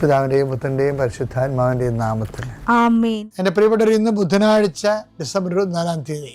പിതാവിന്റെയും പുത്രന്റെയും പരിശുദ്ധാത്മാവിന്റെയും നാമത്തിൽ. എന്റെ പ്രിയപ്പെട്ടവർ ഇന്ന് ബുധനാഴ്ച ഡിസംബർ ഇരുപത്തിനാലാം തീയതി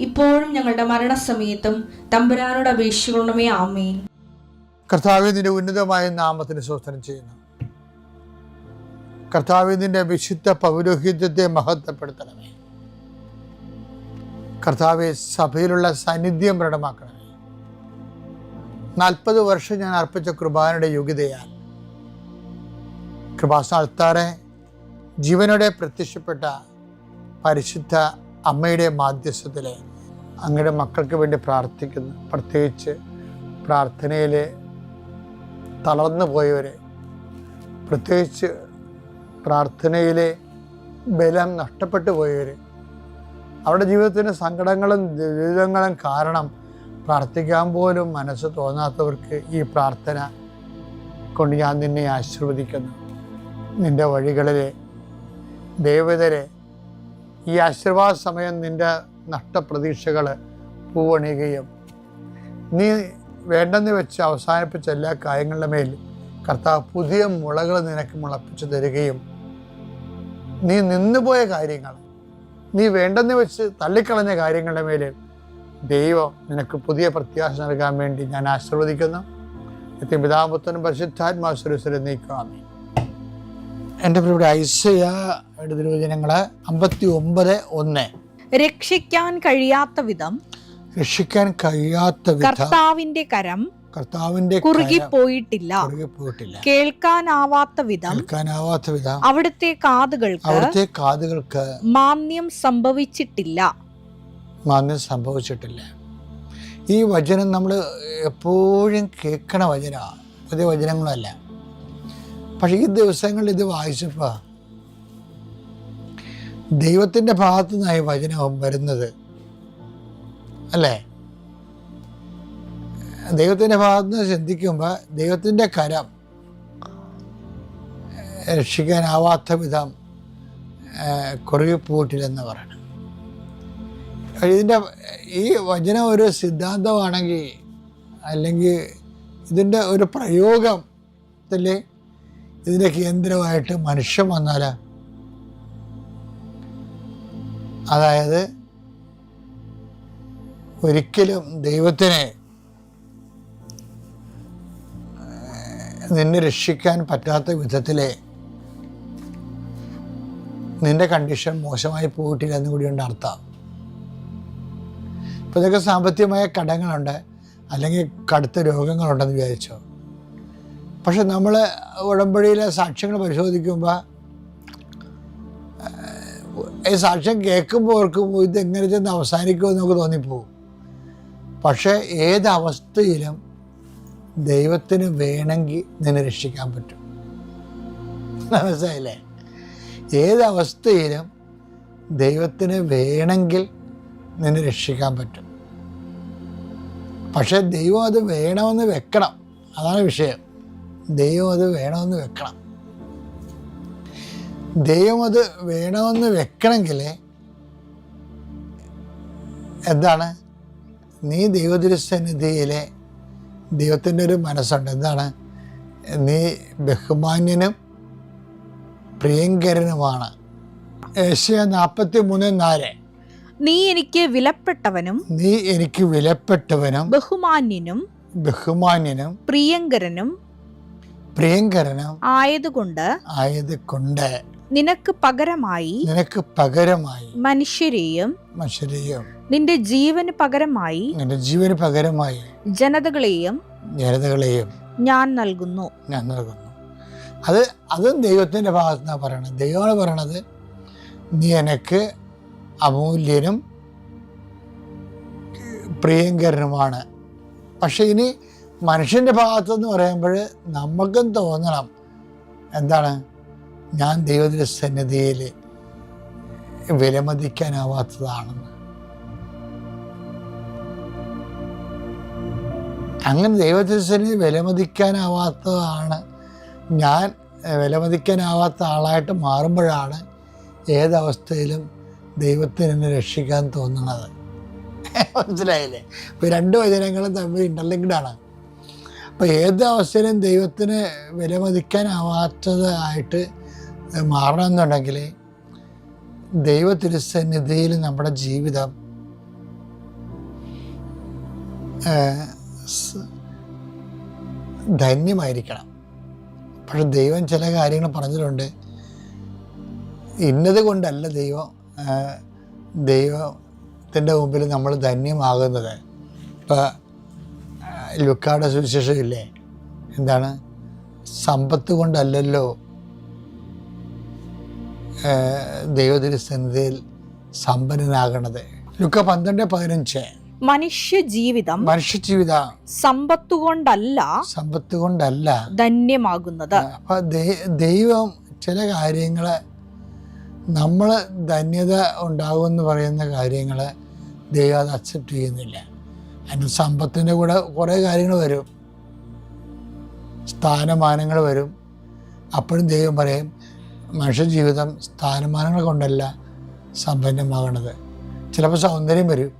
ഇപ്പോഴും ഞങ്ങളുടെ മരണസമയത്തും തമ്പുരാനോട് അപേക്ഷിക്കണമേ ആമേൻ. നിന്റെ ഉന്നതമായ നാമത്തിന് ശോധനം ചെയ്യുന്നു. കർത്താവെ നിന്റെ വിശുദ്ധ പൗരോഹിത്യത്തെ മഹത്വപ്പെടുത്തണമേ. കർത്താവെ സഭയിലുള്ള സാന്നിധ്യം പ്രകടമാക്കണമേ. നാൽപ്പത് വർഷം ഞാൻ അർപ്പിച്ച കൃപാനയുടെ യോഗ്യതയാൽ കൃപാസന അൾത്താറെ ജീവനോടെ പ്രത്യക്ഷപ്പെട്ട പരിശുദ്ധ അമ്മയുടെ മാധ്യസ്ഥത്തിൽ അങ്ങയുടെ മക്കൾക്ക് വേണ്ടി പ്രാർത്ഥിക്കുന്നു. പ്രത്യേകിച്ച് പ്രാർത്ഥനയിൽ തളർന്നു പോയവരെ. പ്രത്യേകിച്ച് പ്രാർത്ഥനയിലെ ബലം നഷ്ടപ്പെട്ടു പോയവർ അവരുടെ ജീവിതത്തിന് സങ്കടങ്ങളും ദുരിതങ്ങളും കാരണം പ്രാർത്ഥിക്കാൻ പോലും മനസ്സ് തോന്നാത്തവർക്ക് ഈ പ്രാർത്ഥന കൊണ്ട് ഞാൻ നിന്നെ ആശീർവദിക്കുന്നു. നിന്റെ വഴികളിലെ ദേവതരെ ഈ ആശീർവാദ സമയം നിന്റെ നഷ്ടപ്രതീക്ഷകൾ പൂവണിയുകയും നീ വേണ്ടെന്ന് വെച്ച് അവസാനിപ്പിച്ച എല്ലാ കാര്യങ്ങളുടെ മേൽ കർത്താവ് പുതിയ മുളകൾ നിനക്ക് മുളപ്പിച്ചു തരികയും നീ നിന്നുപോയ കാര്യങ്ങൾ നീ വേണ്ടെന്ന് വെച്ച് തള്ളിക്കളഞ്ഞ കാര്യങ്ങളുടെ മേൽ ദൈവം നിനക്ക് പുതിയ പ്രത്യാശ നൽകാൻ വേണ്ടി ഞാൻ ആശീർവദിക്കുന്നു. നിത്യം പിതാപുത്തനും പരിശുദ്ധാത്മാസുരസ്വരം നീക്കുവാമേ എന്റെ പ്രിയുടെ ഐസയ. തിരുവചനങ്ങൾ അമ്പത്തി ഒമ്പത് ഒന്ന്. രക്ഷിക്കാൻ കഴിയാത്ത വിധം രക്ഷിക്കാൻ കഴിയാത്ത കർത്താവിന്റെ കരം കർത്താവിന്റെ കുറുകി പോയിട്ടില്ല. കുറുകെ പോയിട്ടില്ല. കേൾക്കാനാവാത്ത വിധം കേൾക്കാനാവാത്ത വിധം അവിടുത്തെ കാതുകൾക്ക് അവിടുത്തെ കാതുകൾക്ക് മാന്യം സംഭവിച്ചിട്ടില്ല. മാന്യം സംഭവിച്ചിട്ടില്ല. ഈ വചനം നമ്മൾ എപ്പോഴും കേൾക്കണ വചന. പുതിയ വചനങ്ങളല്ല. പക്ഷെ ഈ ദിവസങ്ങളിൽ ഇത് വായിച്ചപ്പോൾ ദൈവത്തിന്റെ ഭാഗത്തു നിന്നായി വചനം വരുന്നത്. അല്ലേ? ദൈവത്തിന്റെ ഭാഗത്ത് നിന്ന് ചിന്തിക്കുമ്പോൾ ദൈവത്തിന്റെ കരം രക്ഷിക്കാനാവാത്ത വിധം കുറുകിപ്പോയിട്ടില്ലെന്ന് പറയണം. ഇതിന്റെ ഈ വചനം ഒരു സിദ്ധാന്തമാണെങ്കിൽ അല്ലെങ്കിൽ ഇതിന്റെ ഒരു പ്രയോഗം പ്രയോഗത്തിൽ ഇതിന്റെ കേന്ദ്രമായിട്ട് മനുഷ്യൻ വന്നാൽ അതായത് ഒരിക്കലും ദൈവത്തിനെ നിന്നെ രക്ഷിക്കാൻ പറ്റാത്ത വിധത്തിലെ നിന്റെ കണ്ടീഷൻ മോശമായി പോയിട്ടില്ല എന്ന് കൂടിയുണ്ട് അർത്ഥം. ഇപ്പോൾ ഇതൊക്കെ സാമ്പത്തികമായ കടങ്ങളുണ്ട് അല്ലെങ്കിൽ കടുത്ത രോഗങ്ങളുണ്ടെന്ന് വിചാരിച്ചോ? പക്ഷെ നമ്മൾ ഉടമ്പടിയിലെ സാക്ഷ്യങ്ങൾ പരിശോധിക്കുമ്പോൾ ഈ സാക്ഷ്യം കേൾക്കുമ്പോൾ ഓർക്കും ഇത് എങ്ങനെ ചെന്ന് അവസാനിക്കുമെന്ന് നമുക്ക് തോന്നിപ്പോവും പക്ഷേ ഏത് അവസ്ഥയിലും ദൈവത്തിന് വേണമെങ്കിൽ നിന്നെ രക്ഷിക്കാൻ പറ്റും. മനസ്സിലായില്ലേ? ഏതവസ്ഥയിലും ദൈവത്തിന് വേണമെങ്കിൽ നിന്നെ രക്ഷിക്കാൻ പറ്റും. പക്ഷേ ദൈവം അത് വേണമെന്ന് വെക്കണം. അതാണ് വിഷയം. ദൈവം അത് വേണമെന്ന് വെക്കണം. ദൈവം അത് വേണമെന്ന് വെക്കണമെങ്കിൽ എന്താണ്? നീ ദൈവദൃശ്യനിധിയിലെ ദൈവത്തിന്റെ ഒരു മനസ്സുണ്ട്. എന്താണ്? നീ ബഹുമാന്യനും പ്രിയങ്കരനുമാണ്. ഏഷ്യ നാൽപ്പത്തി മൂന്ന് നാല്. നീ എനിക്ക് വിലപ്പെട്ടവനും നീ എനിക്ക് വിലപ്പെട്ടവനും ബഹുമാന്യനും ബഹുമാന്യനും പ്രിയങ്കരനും പ്രിയങ്കരനും ആയതുകൊണ്ട് ആയതുകൊണ്ട് നിനക്ക് പകരമായി നിനക്ക് പകരമായി മനുഷ്യരെയും മനുഷ്യരെയും നിന്റെ ജീവന് പകരമായി നിന്റെ ജീവന് പകരമായി ജനതകളെയും ജനതകളെയും ഞാൻ നൽകുന്നു. ഞാൻ നൽകുന്നു. അത് അതും ദൈവത്തിന്റെ ഭാഗത്തു നിന്നാണ് പറയണത്. ദൈവമാണ് പറയണത് നീ എനിക്ക് അമൂല്യനും പ്രിയങ്കരനുമാണ്. പക്ഷെ ഇനി മനുഷ്യന്റെ ഭാഗത്തെന്ന് പറയുമ്പോൾ നമുക്കും തോന്നണം. എന്താണ്? ഞാൻ ദൈവത്തിന്റെ സന്നിധിയിൽ വിലമതിക്കാനാവാത്തതാണെന്ന്. അങ്ങനെ ദൈവത്തിന്റെ സന്നിധി വിലമതിക്കാനാവാത്തതാണ്. ഞാൻ വിലമതിക്കാനാവാത്ത ആളായിട്ട് മാറുമ്പോഴാണ് ഏതവസ്ഥയിലും ദൈവത്തിന് എന്നെ രക്ഷിക്കാൻ തോന്നുന്നത് മനസ്സിലായില്ലേ? ഇപ്പോൾ രണ്ട് വചനങ്ങളും തമ്മിൽ ഇന്റർലിങ്ക്ഡ് ആണ്. അപ്പോൾ ഏത് അവസ്ഥയിലും ദൈവത്തിന് വിലമതിക്കാനാവാത്തതായിട്ട് മാറണമെന്നുണ്ടെങ്കിൽ ദൈവ തിരുസന്നിധിയിൽ നമ്മുടെ ജീവിതം ധന്യമായിരിക്കണം. പക്ഷെ ദൈവം ചില കാര്യങ്ങൾ പറഞ്ഞിട്ടുണ്ട്. ഇന്നത് കൊണ്ടല്ല ദൈവം ദൈവത്തിന്റെ മുമ്പിൽ നമ്മൾ ധന്യമാകുന്നത്. ഇപ്പം ലുക്കാടെ സുവിശേഷമില്ലേ എന്താണ്? സമ്പത്ത് കൊണ്ടല്ലല്ലോ സന്നിധിയിൽ സമ്പന്നനാകണത്. ലുക്ക പന്ത്രണ്ട് പതിനഞ്ച്. മനുഷ്യ ജീവിതം മനുഷ്യ ജീവിത സമ്പത്തുകൊണ്ടല്ല സമ്പത്ത് കൊണ്ടല്ല. ധന്യമാകുന്നത്. അപ്പൊ ദൈവം ചില കാര്യങ്ങൾ നമ്മൾ ധന്യത ഉണ്ടാകുമെന്ന് പറയുന്ന കാര്യങ്ങൾ ദൈവം അത് അക്സെപ്റ്റ് ചെയ്യുന്നില്ല. അതിന് സമ്പത്തിന്റെ കൂടെ കുറേ കാര്യങ്ങൾ വരും. സ്ഥാനമാനങ്ങൾ വരും. അപ്പോഴും ദൈവം പറയും മനുഷ്യ ജീവിതം സ്ഥാനമാനങ്ങൾ കൊണ്ടല്ല സമ്പന്നമാകണത്. ചിലപ്പോൾ സൗന്ദര്യം വരും.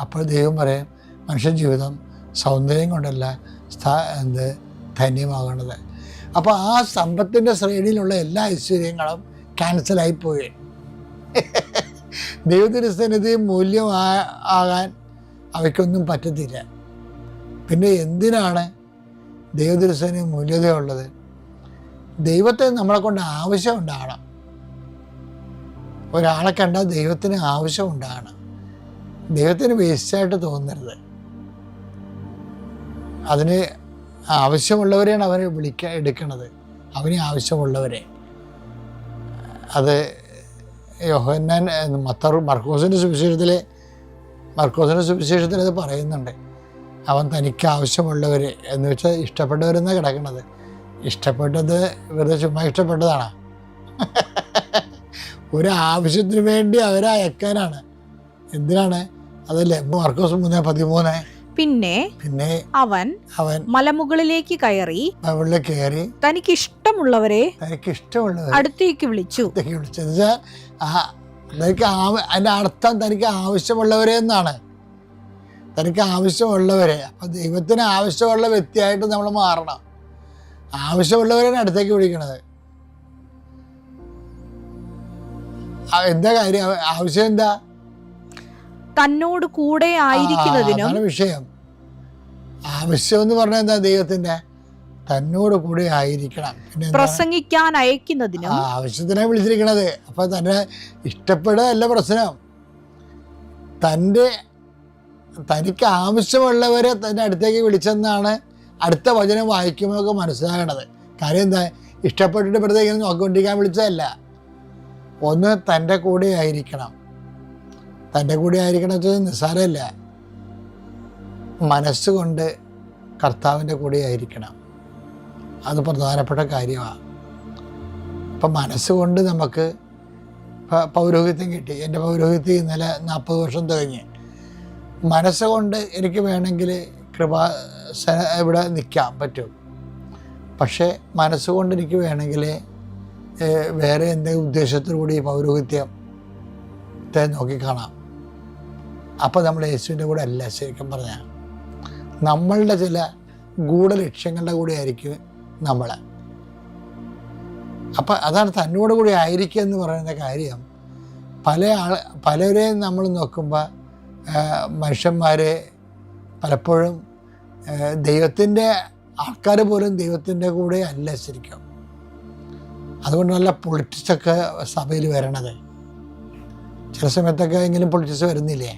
അപ്പോൾ ദൈവം പറയും മനുഷ്യ ജീവിതം സൗന്ദര്യം കൊണ്ടല്ല സ്ഥാ എന്ത് ധന്യമാകണത്. അപ്പോൾ ആ സമ്പത്തിന്റെ ശ്രേണിയിലുള്ള എല്ലാ ഐശ്വര്യങ്ങളും ക്യാൻസലായി പോയി സന്നിധി മൂല്യം ആകാൻ അവയ്ക്കൊന്നും പറ്റത്തില്ല. പിന്നെ എന്തിനാണ് ദൈവദൃശ്യന് മൂല്യതയുള്ളത്? ദൈവത്തെ നമ്മളെ കൊണ്ട് ആവശ്യം ഉണ്ടാകണം. ഒരാളെ കണ്ടാൽ ദൈവത്തിന് ആവശ്യം ഉണ്ടാകണം. ദൈവത്തിന് വേസ്റ്റായിട്ട് തോന്നരുത്. അതിന് ആവശ്യമുള്ളവരെയാണ് അവനെ വിളിക്കാൻ എടുക്കണത്. അവന് ആവശ്യമുള്ളവരെ. അത് യോഹന്നാൻ മത്തർ മർക്കോസിന്റെ സുവിശേഷത്തിലെ മർക്കോസിന്റെ സുവിശേഷത്തിൽ അത് പറയുന്നുണ്ട്. അവൻ തനിക്ക് ആവശ്യമുള്ളവർ എന്ന് വെച്ചാൽ ഇഷ്ടപ്പെട്ടവരെന്നാണ് കിടക്കുന്നത്. ഇഷ്ടപ്പെട്ടത് വെറുതെ ചുമ്മാ ഇഷ്ടപ്പെട്ടതാണ്. ഒരു ആവശ്യത്തിന് വേണ്ടി അവരെ അയക്കാനാണ്. എന്തിനാണ്? അതല്ലേ? മർക്കോസ് മൂന്ന് പതിമൂന്ന്. പിന്നെ പിന്നെ അവൻ അവൻ മലമുകളിലേക്ക് കയറി അവളിൽ കയറി തനിക്ക് ഇഷ്ടമുള്ളവരെ തനിക്ക് ഇഷ്ടമുള്ളവരെ അടുത്തേക്ക് വിളിച്ചു. വെച്ചാൽ ആ തനിക്ക് ആവ- അതിന്റെ അർത്ഥം തനിക്ക് ആവശ്യമുള്ളവരെ എന്നാണ്. തനിക്ക് ആവശ്യമുള്ളവരെ. അപ്പം ദൈവത്തിന് ആവശ്യമുള്ള വ്യക്തിയായിട്ട് നമ്മൾ മാറണം. ആവശ്യമുള്ളവരെയാണ് അടുത്തേക്ക് വിളിക്കണത്. എന്താ കാര്യം? ആവശ്യം എന്താ? തന്നോട് കൂടെ ആയിരിക്കുന്നതിനും വിഷയം. ആവശ്യം എന്ന് പറഞ്ഞാൽ എന്താ ദൈവത്തിന്റെ? തന്നോട് കൂടെ ആയിരിക്കണം. പ്രസംഗിക്കാൻ അയക്കുന്നതിന് ആ ആവശ്യത്തിനാണ് വിളിച്ചിരിക്കണത്. അപ്പൊ തന്നെ ഇഷ്ടപ്പെടുകയല്ല പ്രശ്നം. തന്റെ തനിക്ക് ആവശ്യമുള്ളവരെ തന്നെ അടുത്തേക്ക് വിളിച്ചെന്നാണ് അടുത്ത വചനം വായിക്കുമ്പോൾ ഒക്കെ മനസ്സിലാകണത്. കാര്യം എന്താ? ഇഷ്ടപ്പെട്ടിട്ട് വെറുതെ ഇങ്ങനെ നോക്കിക്കൊണ്ടിരിക്കാൻ വിളിച്ചതല്ല. ഒന്ന് തന്റെ കൂടെ ആയിരിക്കണം. തന്റെ കൂടെ ആയിരിക്കണം വെച്ചാൽ നിസ്സാരമല്ല. മനസ്സുകൊണ്ട് കർത്താവിന്റെ കൂടെ ആയിരിക്കണം. അത് പ്രധാനപ്പെട്ട കാര്യമാണ് അപ്പം മനസ്സുകൊണ്ട് നമുക്ക് പൗരോഹിത്യം കിട്ടി. എന്റെ പൗരോഹിത്യം ഇന്നലെ നാൽപ്പത് വർഷം തികഞ്ഞ്. മനസ്സുകൊണ്ട് എനിക്ക് വേണമെങ്കിൽ കൃപ ഇവിടെ നിൽക്കാൻ പറ്റും. പക്ഷേ മനസ്സുകൊണ്ട് എനിക്ക് വേണമെങ്കിൽ വേറെ എന്തെങ്കിലും ഉദ്ദേശത്തോടുകൂടി പൗരോഹിത്യത്തെ നോക്കിക്കാണാം അപ്പോൾ നമ്മൾ യേശുവിന്റെ കൂടെ അല്ല ശരിക്കും പറഞ്ഞാൽ. നമ്മളുടെ ചില ഗൂഢലക്ഷ്യങ്ങളുടെ കൂടെ ആയിരിക്കും നമ്മൾ അപ്പം അതാണ് തന്നോട് കൂടി ആയിരിക്കുക എന്ന് പറയുന്ന കാര്യം. പല ആൾ പലരെയും നമ്മൾ നോക്കുമ്പോൾ മനുഷ്യന്മാരെ പലപ്പോഴും ദൈവത്തിന്റെ ആൾക്കാർ പോലും ദൈവത്തിന്റെ കൂടെ അല്ല ശരിക്കും. അതുകൊണ്ട് നല്ല പൊളിറ്റിക്സൊക്കെ സഭയിൽ വരണത്. ചില സമയത്തൊക്കെ എങ്കിലും പൊളിറ്റിക്സ് വരുന്നില്ലേ?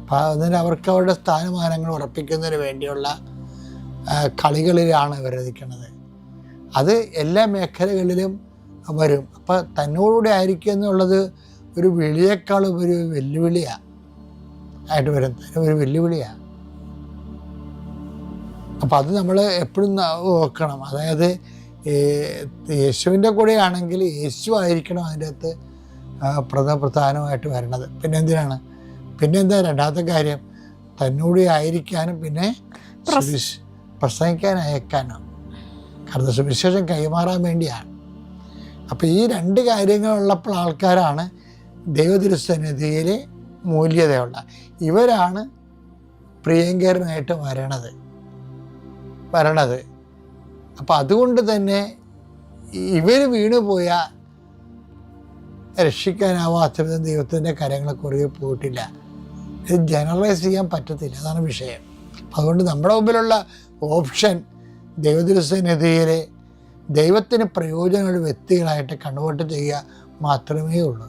അപ്പം അതിന് അവർക്ക് അവരുടെ സ്ഥാനമാനങ്ങൾ ഉറപ്പിക്കുന്നതിന് വേണ്ടിയുള്ള കളികളിലാണ് ഇവർ നിൽക്കുന്നത്. അത് എല്ലാ മേഖലകളിലും വരും. അപ്പം തന്നോടുകൂടെ ആയിരിക്കുക എന്നുള്ളത് ഒരു വിളിയേക്കാൾ ഒരു വെല്ലുവിളിയാണ് ആയിട്ട് വരും. ഒരു വെല്ലുവിളിയാണ് അപ്പം അത് നമ്മൾ എപ്പോഴും നോക്കണം അതായത് യേശുവിന്റെ കൂടെയാണെങ്കിൽ യേശു ആയിരിക്കണം അതിന്റെ അകത്ത് പ്രധാന പ്രധാനമായിട്ട് വരണത്. പിന്നെ എന്തിനാണ്? പിന്നെ എന്താ രണ്ടാമത്തെ കാര്യം? തന്നോട് ആയിരിക്കാനും പിന്നെ പ്രസംഗിക്കാനും പ്രസംഗിക്കാൻ അയക്കാനും. കാരണം സുവിശേഷം കൈമാറാൻ വേണ്ടിയാണ്. അപ്പോൾ ഈ രണ്ട് കാര്യങ്ങളുള്ളപ്പോൾ ആൾക്കാരാണ് ദൈവതിരുസന്നിധിയിൽ മൂല്യതയുള്ള. ഇവരാണ് പ്രിയങ്കരനായിട്ട് വരണത്. വരണത്. അപ്പം അതുകൊണ്ട് തന്നെ ഇവർ വീണുപോയ രക്ഷിക്കാനാവാത്ത വിധം ദൈവത്തിന്റെ കരങ്ങളെ കുറുകെ പോയിട്ടില്ല ഇത് ജനറലൈസ് ചെയ്യാൻ പറ്റത്തില്ല. അതാണ് വിഷയം. അതുകൊണ്ട് നമ്മുടെ മുമ്പിലുള്ള ഓപ്ഷൻ ദൈവദിവസനിധിയിലെ ദൈവത്തിന് പ്രയോജനമുള്ള വ്യക്തികളായിട്ട് കൺവേർട്ട് ചെയ്യുക മാത്രമേ ഉള്ളൂ